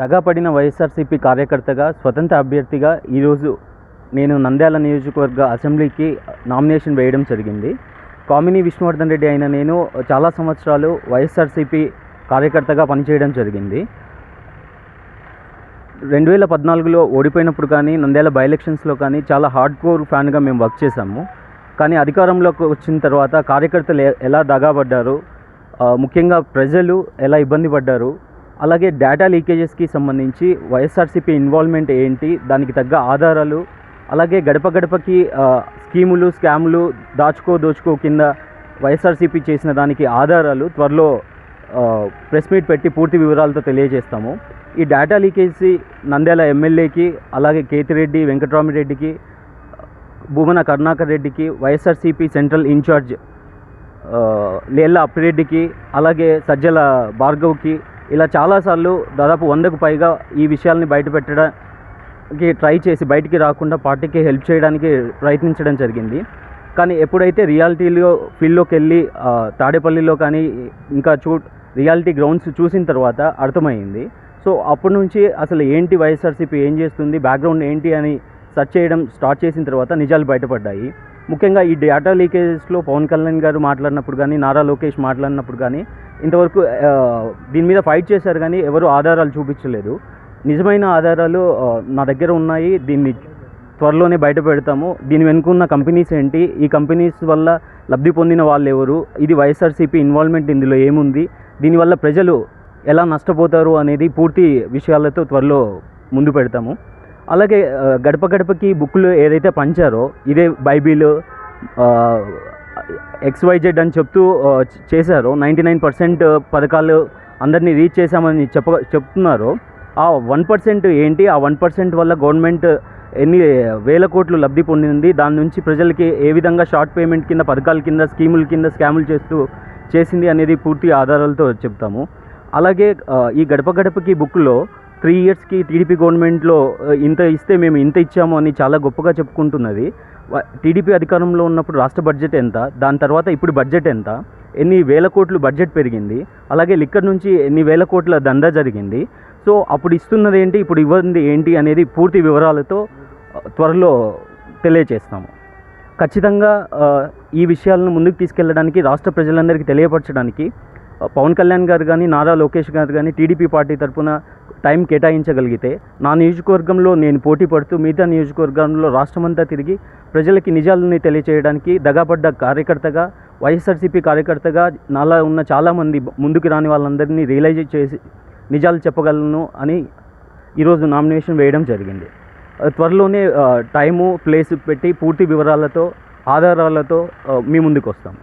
దగాపడిన వైఎస్ఆర్సీపీ కార్యకర్తగా స్వతంత్ర అభ్యర్థిగా ఈరోజు నేను నంద్యాల నియోజకవర్గ అసెంబ్లీకి నామినేషన్ వేయడం జరిగింది. కామిని విష్ణువర్ధన్ రెడ్డి అయిన నేను చాలా సంవత్సరాలు వైఎస్ఆర్సీపీ కార్యకర్తగా పనిచేయడం జరిగింది. రెండు వేల పద్నాలుగులో ఓడిపోయినప్పుడు కానీ నంద్యాల బై ఎలక్షన్స్లో కానీ చాలా హార్డ్ కోర్ ఫ్యాన్గా మేము వర్క్ చేశాము. కానీ అధికారంలోకి వచ్చిన తర్వాత కార్యకర్తలు ఎలా దగాబడ్డారు ముఖ్యంగా ప్రజలు ఎలా ఇబ్బంది పడ్డారు అలాగే డేటా లీకేజెస్కి సంబంధించి వైఎస్ఆర్సీపీ ఇన్వాల్వ్మెంట్ ఏంటి దానికి తగ్గ ఆధారాలు అలాగే గడప గడపకి స్కీములు స్కాములు దాచుకో దోచుకో కింద వైఎస్ఆర్సీపీ చేసిన దానికి ఆధారాలు త్వరలో ప్రెస్ మీట్ పెట్టి పూర్తి వివరాలతో తెలియజేస్తాము. ఈ డేటా లీకేజీ నంద్యాల ఎమ్మెల్యేకి అలాగే కేతిరెడ్డి వెంకటరామిరెడ్డికి భూమన కరుణాకర్ రెడ్డికి వైఎస్ఆర్సీపీ సెంట్రల్ ఇన్ఛార్జ్ లేళ్ళ అప్పిరెడ్డికి అలాగే సజ్జల భార్గవ్కి ఇలా చాలాసార్లు దాదాపు వందకు పైగా ఈ విషయాల్ని బయటపెట్టడానికి ట్రై చేసి బయటికి రాకుండా పార్టీకి హెల్ప్ చేయడానికి ప్రయత్నించడం జరిగింది. కానీ ఎప్పుడైతే రియాలిటీలో ఫీల్డ్లోకి వెళ్ళి తాడేపల్లిలో కానీ ఇంకా చూ రియాలిటీ గ్రౌండ్స్ చూసిన తర్వాత అర్థమైంది. సో అప్పటి నుంచి అసలు ఏంటి వైఎస్ఆర్సీపీ ఏం చేస్తుంది బ్యాక్గ్రౌండ్ ఏంటి అని సెర్చ్ చేయడం స్టార్ట్ చేసిన తర్వాత నిజాలు బయటపడ్డాయి. ముఖ్యంగా ఈ డేటా లీకేజెస్లో పవన్ కళ్యాణ్ గారు మాట్లాడినప్పుడు కానీ నారా లోకేష్ మాట్లాడినప్పుడు కానీ ఇంతవరకు దీని మీద ఫైట్ చేశారు కానీ ఎవరు ఆధారాలు చూపించలేదు. నిజమైన ఆధారాలు నా దగ్గర ఉన్నాయి. దీన్ని త్వరలోనే బయట పెడతాము. దీని వెనుకున్న కంపెనీస్ ఏంటి? ఈ కంపెనీస్ వల్ల లబ్ధి పొందిన వాళ్ళు ఎవరు? ఇది వైఎస్ఆర్సీపీ ఇన్వాల్వ్మెంట్ ఇందులో ఏముంది? దీనివల్ల ప్రజలు ఎలా నష్టపోతారు అనేది పూర్తి విషయాలతో త్వరలో ముందు పెడతాము. అలాగే గడప గడపకి బుక్లు ఏదైతే పంచారో ఇదే బైబిల్ ఎక్స్వైజెడ్ అని చెప్తూ చేశారు చేశారో. నైంటీ నైన్ పర్సెంట్ పథకాలు అందరినీ రీచ్ చేశామని చెప్ప చెప్తున్నారు. ఆ వన్ పర్సెంట్ ఏంటి? ఆ వన్ పర్సెంట్ వల్ల గవర్నమెంట్ ఎన్ని వేల కోట్లు లబ్ధి పొందింది? దాని నుంచి ప్రజలకి ఏ విధంగా షార్ట్ పేమెంట్ కింద పథకాల కింద స్కీముల కింద స్కాములు చేస్తూ చేసింది అనేది పూర్తి ఆధారాలతో చెప్తాము. అలాగే ఈ గడప గడపకి బుక్లో త్రీ ఇయర్స్కి టీడీపీ గవర్నమెంట్లో ఇంత ఇస్తే మేము ఇంత ఇచ్చాము అని చాలా గొప్పగా చెప్పుకుంటున్నది. టీడీపీ అధికారంలో ఉన్నప్పుడు రాష్ట్ర బడ్జెట్ ఎంత? దాని తర్వాత ఇప్పుడు బడ్జెట్ ఎంత? ఎన్ని వేల కోట్లు బడ్జెట్ పెరిగింది? అలాగే లిక్కర్ నుంచి ఎన్ని వేల కోట్ల దందా జరిగింది? సో అప్పుడు ఇస్తున్నది ఏంటి ఇప్పుడు ఇవ్వండి ఏంటి అనేది పూర్తి వివరాలతో త్వరలో తెలియచేస్తాము. ఖచ్చితంగా ఈ విషయాలను ముందుకు తీసుకెళ్ళడానికి రాష్ట్ర ప్రజలందరికీ తెలియపరచడానికి పవన్ కళ్యాణ్ గారు కానీ నారా లోకేష్ గారు కానీ టీడీపీ పార్టీ తరఫున టైం కేటాయించగలిగితే నా నియోజకవర్గంలో నేను పోటీ పడుతూ మిగతా నియోజకవర్గంలో రాష్ట్రమంతా తిరిగి ప్రజలకి నిజాలని తెలియచేయడానికి దగాపడ్డ కార్యకర్తగా వైఎస్ఆర్సీపీ కార్యకర్తగా నాలా ఉన్న చాలామంది ముందుకు రాని వాళ్ళందరినీ రియలైజ్ చేసి నిజాలు చెప్పగలను అని ఈరోజు నామినేషన్ వేయడం జరిగింది. త్వరలోనే టైము ప్లేస్ పెట్టి పూర్తి వివరాలతో ఆధారాలతో మీ ముందుకు వస్తాం